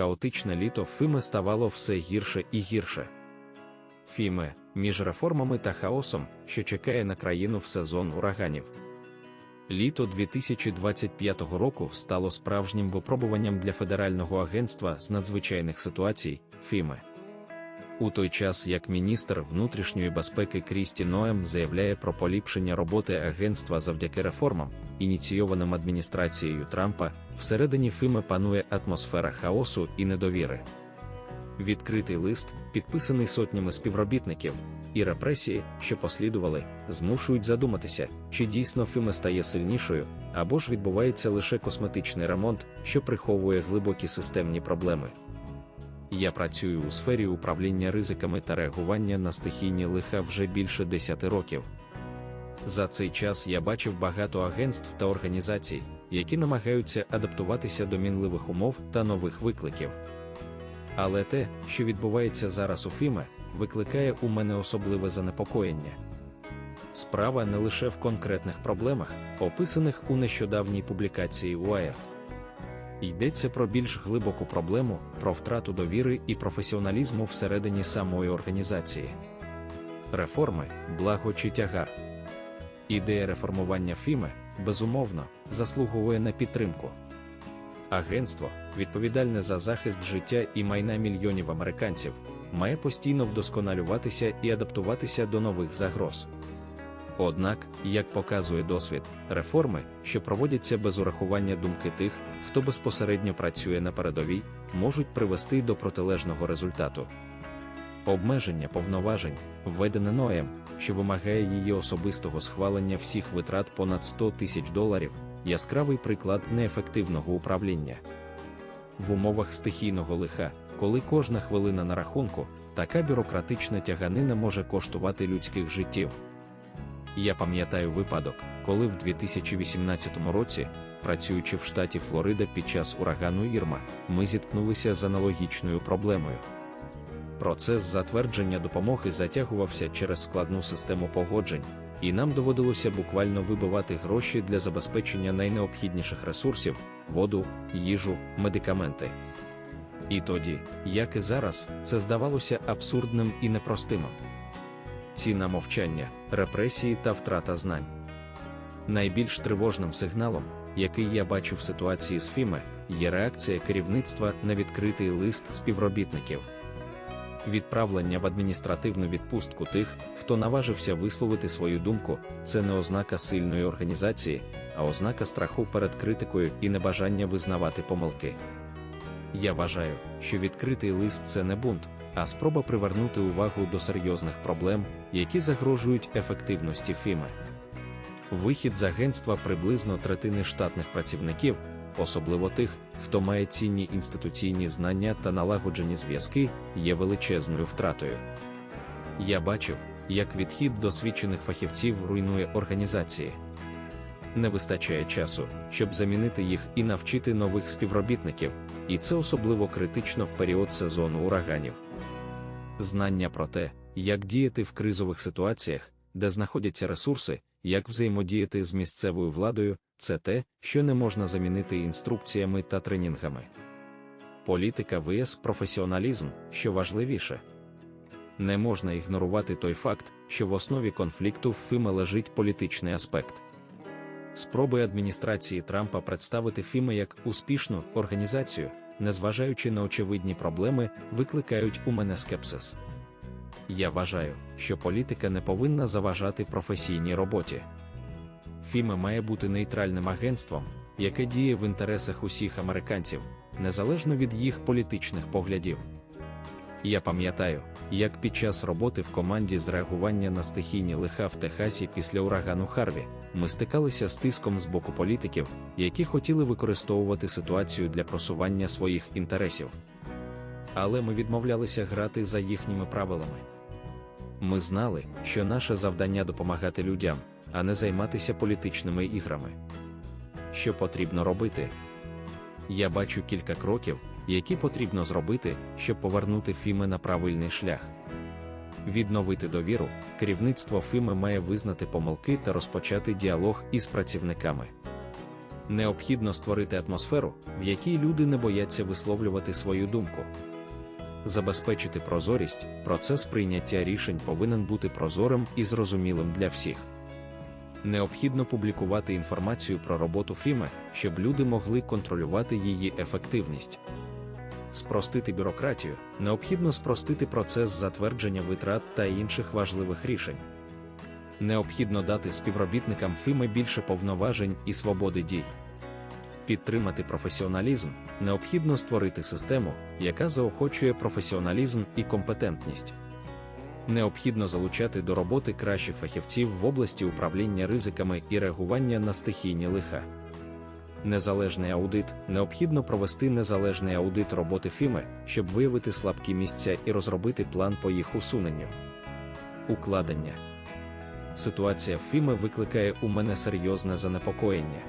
Хаотичне літо Фіме ставало все гірше і гірше. Фіме між реформами та хаосом, що чекає на країну в сезон ураганів. Літо 2025 року стало справжнім випробуванням для Федерального агентства з надзвичайних ситуацій ФІМЕ. У той час як міністр внутрішньої безпеки Крісті Ноем заявляє про поліпшення роботи агентства завдяки реформам, ініційованим адміністрацією Трампа, всередині ФІМЕ панує атмосфера хаосу і недовіри. Відкритий лист, підписаний сотнями співробітників, і репресії, що послідували, змушують задуматися, чи дійсно ФІМЕ стає сильнішою, або ж відбувається лише косметичний ремонт, що приховує глибокі системні проблеми. Я працюю у сфері управління ризиками та реагування на стихійні лиха вже більше 10 років. За цей час я бачив багато агентств та організацій, які намагаються адаптуватися до мінливих умов та нових викликів. Але те, що відбувається зараз у ФІМЕ, викликає у мене особливе занепокоєння. Справа не лише в конкретних проблемах, описаних у нещодавній публікації Wired. Йдеться про більш глибоку проблему, про втрату довіри і професіоналізму всередині самої організації. Реформи, благо чи тягар. Ідея реформування ФІМЕ, безумовно, заслуговує на підтримку. Агентство, відповідальне за захист життя і майна мільйонів американців, має постійно вдосконалюватися і адаптуватися до нових загроз. Однак, як показує досвід, реформи, що проводяться без урахування думки тих, хто безпосередньо працює на передовій, можуть привести до протилежного результату. Обмеження повноважень, введене Ноєм, що вимагає її особистого схвалення всіх витрат понад 100 тисяч доларів, яскравий приклад неефективного управління. В умовах стихійного лиха, коли кожна хвилина на рахунку, така бюрократична тяганина може коштувати людських життів. Я пам'ятаю випадок, коли в 2018 році, працюючи в штаті Флорида під час урагану Ірма, ми зіткнулися з аналогічною проблемою. Процес затвердження допомоги затягувався через складну систему погоджень, і нам доводилося буквально вибивати гроші для забезпечення найнеобхідніших ресурсів воду, їжу, медикаменти. І тоді, як і зараз, це здавалося абсурдним і непростимим. Ціна мовчання, репресії та втрата знань. Найбільш тривожним сигналом, який я бачу в ситуації з ФІМЕ, є реакція керівництва на відкритий лист співробітників. Відправлення в адміністративну відпустку тих, хто наважився висловити свою думку, це не ознака сильної організації, а ознака страху перед критикою і небажання визнавати помилки. Я вважаю, що відкритий лист це не бунт, а спроба привернути увагу до серйозних проблем, які загрожують ефективності ФІМЕ. Вихід з агентства приблизно третини штатних працівників, особливо тих, хто має цінні інституційні знання та налагоджені зв'язки, є величезною втратою. Я бачив, як відхід досвідчених фахівців руйнує організації. Не вистачає часу, щоб замінити їх і навчити нових співробітників, і це особливо критично в період сезону ураганів. Знання про те, як діяти в кризових ситуаціях, де знаходяться ресурси, як взаємодіяти з місцевою владою, це те, що не можна замінити інструкціями та тренінгами. Політика ВС професіоналізм, що важливіше. Не можна ігнорувати той факт, що в основі конфлікту в ФІМЕ лежить політичний аспект. Спроби адміністрації Трампа представити ФІМЕ як успішну організацію, незважаючи на очевидні проблеми, викликають у мене скепсис. Я вважаю, що політика не повинна заважати професійній роботі. ФІМЕ має бути нейтральним агентством, яке діє в інтересах усіх американців, незалежно від їх політичних поглядів. Я пам'ятаю, як під час роботи в команді з реагування на стихійні лиха в Техасі після урагану Харві ми стикалися з тиском з боку політиків, які хотіли використовувати ситуацію для просування своїх інтересів. Але ми відмовлялися грати за їхніми правилами. Ми знали, що наше завдання допомагати людям, а не займатися політичними іграми. Що потрібно робити? Я бачу кілька кроків, які потрібно зробити, щоб повернути Фіме на правильний шлях. Відновити довіру, керівництво Фіми має визнати помилки та розпочати діалог із працівниками. Необхідно створити атмосферу, в якій люди не бояться висловлювати свою думку. Забезпечити прозорість, процес прийняття рішень повинен бути прозорим і зрозумілим для всіх. Необхідно публікувати інформацію про роботу ФІМи, щоб люди могли контролювати її ефективність. Спростити бюрократію, необхідно спростити процес затвердження витрат та інших важливих рішень. Необхідно дати співробітникам ФІМи більше повноважень і свободи дій. Підтримати професіоналізм, необхідно створити систему, яка заохочує професіоналізм і компетентність. Необхідно залучати до роботи кращих фахівців в області управління ризиками і реагування на стихійні лиха. Незалежний аудит необхідно провести незалежний аудит роботи ФІМи, щоб виявити слабкі місця і розробити план по їх усуненню. Укладення ситуація ФІМи викликає у мене серйозне занепокоєння.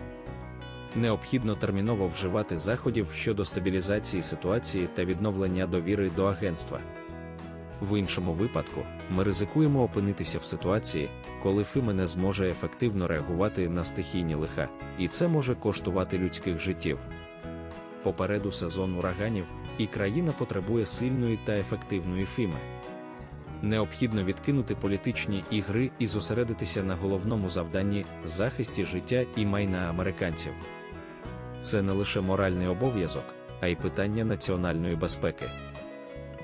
Необхідно терміново вживати заходів щодо стабілізації ситуації та відновлення довіри до агентства. В іншому випадку, ми ризикуємо опинитися в ситуації, коли ФІМи не зможе ефективно реагувати на стихійні лиха, і це може коштувати людських життів. Попереду сезон ураганів, і країна потребує сильної та ефективної ФІМи. Необхідно відкинути політичні ігри і зосередитися на головному завданні захисті життя і майна американців. Це не лише моральний обов'язок, а й питання національної безпеки.